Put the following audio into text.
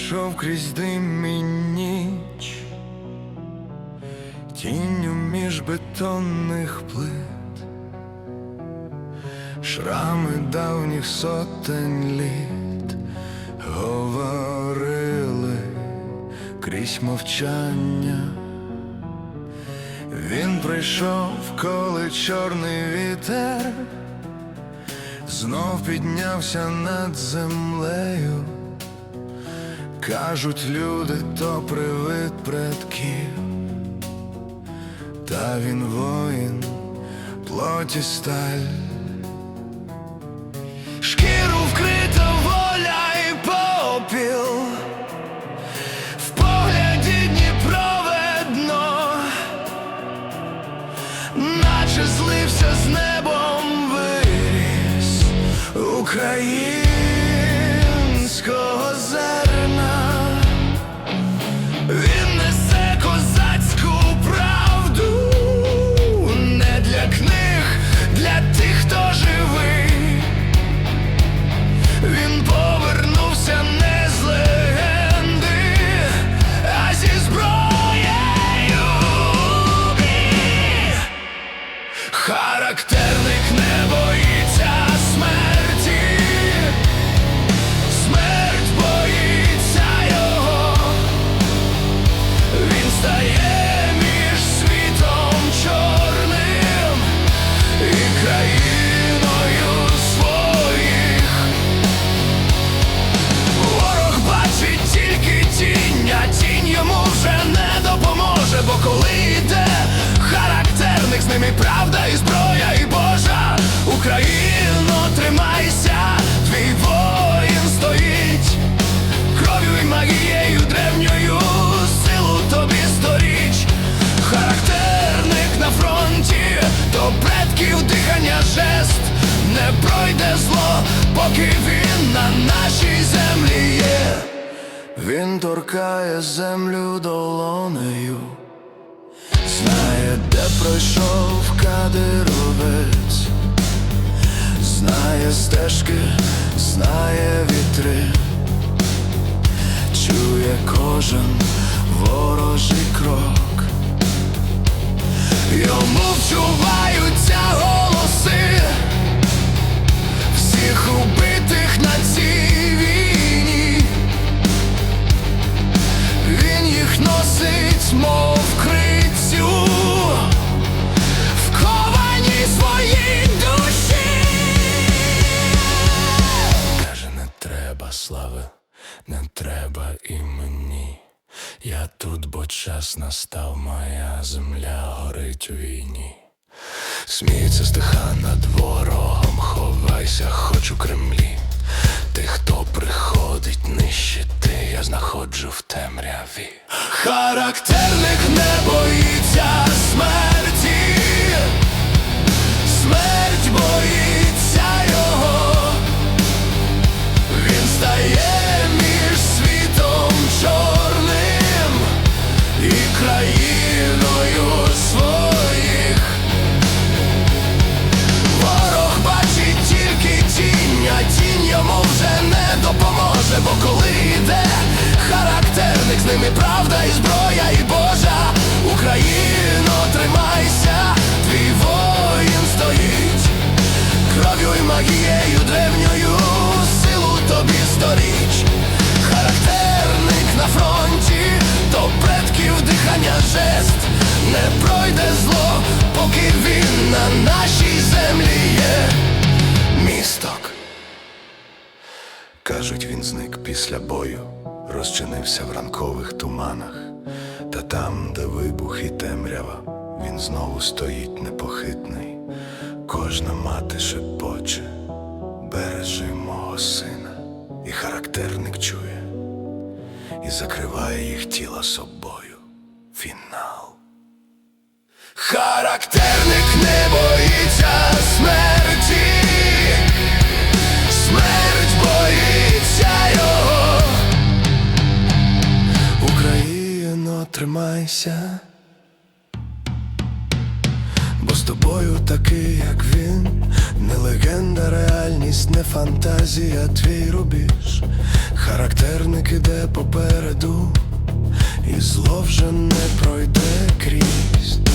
йшов крізь дим і ніч, тінню між бетонних плит, шрами давніх сотень літ говорили крізь мовчання. Він прийшов, коли чорний вітер знов піднявся над землею. Кажуть люди, то привид предків, та він воїн, плоті сталь. Він повернувся не поки він на нашій землі є. Він торкає землю долонею, знає, де пройшов кадировець, знає стежки, знає вітри, чує кожен ворожий крок. Йому вчуваються носить, мов крицю, вковані своїй душі. Каже, не треба слави, не треба імені. Я тут, бо час настав, моя земля горить у війні. Сміється стиха над ворогом, Характерник не боїться смерті, смерть боїться його. Він стає між світом чорним і країною своїх. Ворог бачить тільки тінь, а тінь йому вже не допоможе, бо коли йде характерник, з ними правда і зброя, і Божа Україно, тримайся, твій воїн стоїть, кров'ю і магією древньою силу тобі сторіч. Характерник на фронті, то предків дихання жест, не пройде зло, поки він на нашій землі є. Місток. Кажуть, він зник після бою, розчинився в ранкових туманах, та там, де вибух і темрява, він знову стоїть непохитний. Кожна мати шепоче, бережи мого сина, і характерник чує, і закриває їх тіла собою. Фінал. Характерник не боїться смерті, тримайся, бо з тобою такий, як він, не легенда, реальність, не фантазія, твій рубіж. Характерник іде попереду, і зло вже не пройде крізь.